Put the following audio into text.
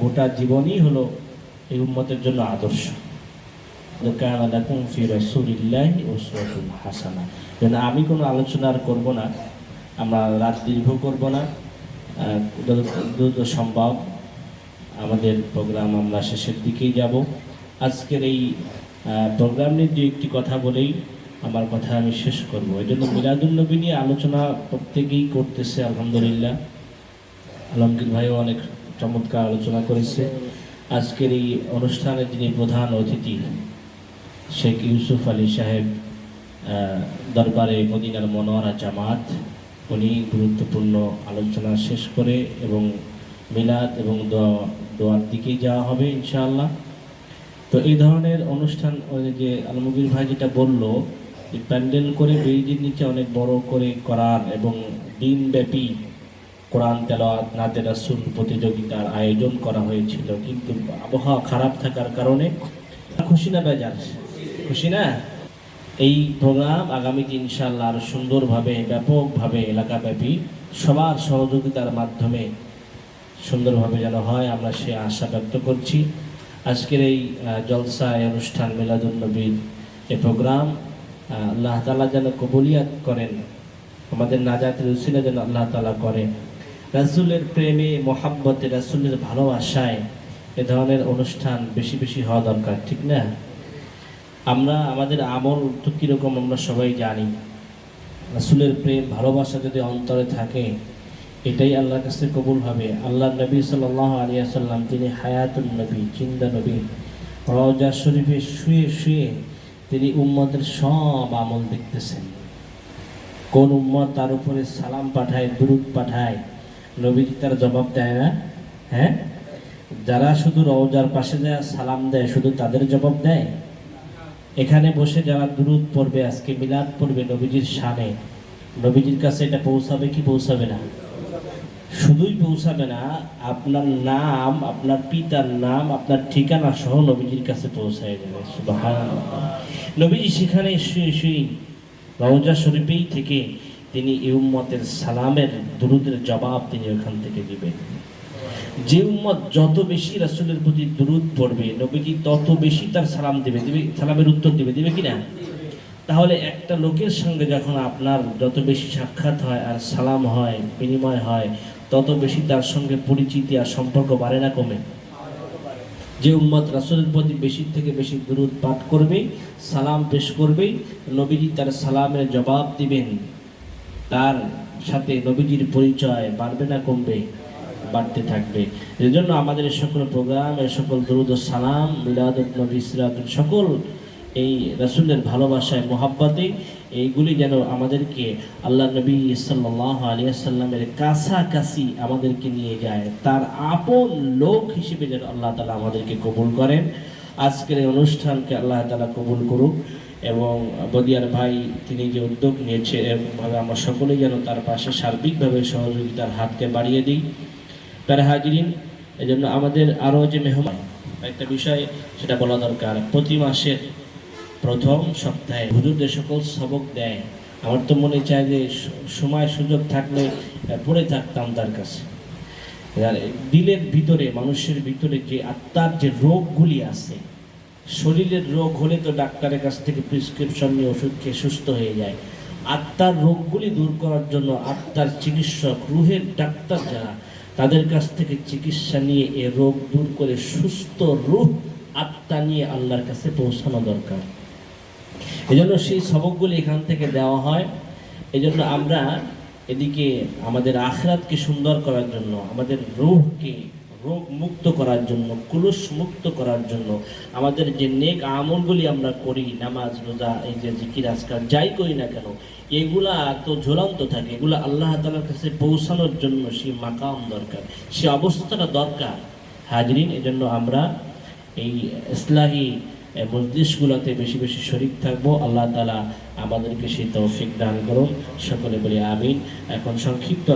গোটা জীবনই হলো এই উম্মতের জন্য আদর্শ। হাসানা। যেন আমি কোনো আলোচনা আর করব না, আমরা রাত দীর্ঘ করব না দ্রুত সম্ভব আমাদের প্রোগ্রাম আমরা শেষের দিকেই যাব। আজকের এই প্রোগ্রাম নিয়ে দু একটি কথা বলেই আমার কথা আমি শেষ করব। এই জন্য মিলাদুলনবী নিয়ে আলোচনা প্রত্যেকেই করতেছে, আলহামদুলিল্লাহ। আলমগীর ভাইও অনেক চমৎকার আলোচনা করেছে। আজকের এই অনুষ্ঠানের যিনি প্রধান অতিথি, শেখ ইউসুফ আলী সাহেব দরবারে মদিনার মনোয়ারা জামাত, উনি গুরুত্বপূর্ণ আলোচনা শেষ করে এবং মিলাদ এবং দোয়া, দোয়ার দিকেই যাওয়া হবে ইনশাআল্লাহ। তো এই ধরনের অনুষ্ঠান যে আলমগীর ভাই যেটা বলল যে প্যান্ডেল করে ব্রিজের নিচে অনেক বড় করে করার এবং দিনব্যাপী কোরআন তেলাওয়াত নাতে রাসুল প্রতিযোগিতার আয়োজন করা হয়েছিল। কিন্তু আবহাওয়া খারাপ থাকার কারণে খুশি না, বেজার। খুশি না? এই প্রোগ্রাম আগামীতে ইনশাল্লাহ আরও সুন্দরভাবে, ব্যাপকভাবে এলাকাব্যাপী সবার সহযোগিতার মাধ্যমে সুন্দরভাবে যেন হয়, আমরা সে আশা ব্যক্ত করছি। আজকের এই জলসা অনুষ্ঠান মিলাদুলনবীর এই প্রোগ্রাম আল্লাহ তালা যেন কবুলিয়াত করেন, আমাদের নাজাতের উসিলা যেন আল্লাহ তালা করেন রাসুলের প্রেমে, মোহাব্বতে, রাসুলের ভালোবাসায় এ ধরনের অনুষ্ঠান বেশি বেশি হওয়া দরকার, ঠিক না? আমরা আমাদের আমল তো কীরকম আমরা সবাই জানি। রাসুলের প্রেম, ভালোবাসা যদি অন্তরে থাকে, এটাই আল্লাহর কাছে কবুল হবে। আল্লাহ নবী সাল্লাহ আলিয়া সাল্লাম তিনি হায়াতুল নবী চিন্দা নবী, রওজা শরীফে শুয়ে শুয়ে তিনি উম্মতের সব আমল দেখতেছেন। কোন উম্মত তার উপরে সালাম পাঠায়, দুরুদ পাঠায় নবীজি তার জবাব দেয় না? হ্যাঁ? যারা শুধু রওজার পাশে যায়, সালাম দেয়, শুধু তাদের জবাব দেয়? এখানে বসে যারা দুরুদ পড়বে, আজকে মিলাদ পড়বে নবীজির শানে। নবীজির কাছে এটা পৌঁছাবে কি পৌঁছাবে না? শুধুই পৌঁছাবে না, আপনার নাম, আপনার পিতার নাম, আপনার ঠিকানা সহ নবীজির কাছে পৌঁছায় যাবে। নবীজি সেখানে শুয়ে শুয়ে রওজা শরীফেই থেকে তিনি এই উম্মতের সালামের দুরুদের জবাব তিনি ওখান থেকে দিবেন। যে উম্মত যত বেশি রাসুলের প্রতি দুরুদ পড়বে, নবীজি তত বেশি তার সালাম দিবে দিবে, সালামের উত্তর দিবে দিবে কিনা তাহলে একটা লোকের সঙ্গে যখন আপনার যত বেশি সাক্ষাৎ হয় আর সালাম হয়, বিনিময় হয়, তত বেশি তার সঙ্গে পরিচিতি আর সম্পর্ক বাড়ে না কমে। যে উম্মত রাসুলের প্রতি বেশি থেকে বেশি দুরুদ পাঠ করবে, সালাম পেশ করবে, নবীজি তার সালামের জবাব দিবেন। তার সাথে নবীজির পরিচয় বাড়বে না, কমবে, বাড়তে থাকবে। এই জন্য আমাদের সকল প্রোগ্রাম, এই সকল দুরুদ সালাম, মিলাদ নবী সিরাতুল সকল এই রাসূলের ভালোবাসায় মোহাব্বতে, এইগুলি যেন আমাদেরকে আল্লাহ নবী সাল্লাহ আলিয়া সাল্লামের কাছাকাছি আমাদেরকে নিয়ে যায়। তার আপন লোক হিসেবে যেন আল্লাহ তালা আমাদেরকে কবুল করেন। আজকের এই অনুষ্ঠানকে আল্লাহ তালা কবুল করুক এবং বদিয়ার ভাই, তিনি যে উদ্যোগ নিয়েছে এরকমভাবে আমরা সকলেই যেন তার পাশে সার্বিকভাবে সহযোগিতার হাতকে বাড়িয়ে দিই। তার হাজিরিন এই জন্য আমাদের আরও যে মেহমান একটা বিষয় সেটা বলা দরকার। প্রতি মাসের প্রথম সপ্তাহে হুজুর যে সকল সবক দেয়। আমার তো মনে চায় যে সময় সুযোগ থাকলে পড়ে থাকতাম তার কাছে। দিলের ভিতরে, মানুষের ভিতরে যে আত্মার যে রোগগুলি আছে, শরীরের রোগ হলে তো ডাক্তারের কাছ থেকে প্রেসক্রিপশন নিয়ে ওষুধ খেয়ে সুস্থ হয়ে যায়। আত্মার রোগগুলি দূর করার জন্য আত্মার চিকিৎসক, রুহের ডাক্তার যারা, তাদের কাছ থেকে চিকিৎসা নিয়ে এ রোগ দূর করে সুস্থ রূহ আত্মা নিয়ে আল্লাহর কাছে পৌঁছানো দরকার। এই জন্য সেই সবকগুলি এখান থেকে দেওয়া হয়। এই জন্য আমরা এদিকে আমাদের আখরাতকে সুন্দর করার জন্য, আমাদের রূহকে রোগ মুক্ত করার জন্য, কুলুষ মুক্ত করার জন্য, আমাদের যে নেক আমলগুলি আমরা করি, নামাজ, রোজা, এই যে জিকির, আজকাল যাই করি না কেন, এগুলা তো ঝুলন্ত থাকে, এগুলো আল্লাহ তালার কাছে পৌঁছানোর জন্য সে মাকাম দরকার, সে অবস্থাটা দরকার। হাজরিন, এজন্য আমরা এই ইসলাহী এ, মজলিসগুলোতে বেশি বেশি শরিক থাকব। আল্লাহ তালা আমাদেরকে সেই তৌফিক দান করুন। সকলে বলি আমিন। এখন সংক্ষিপ্ত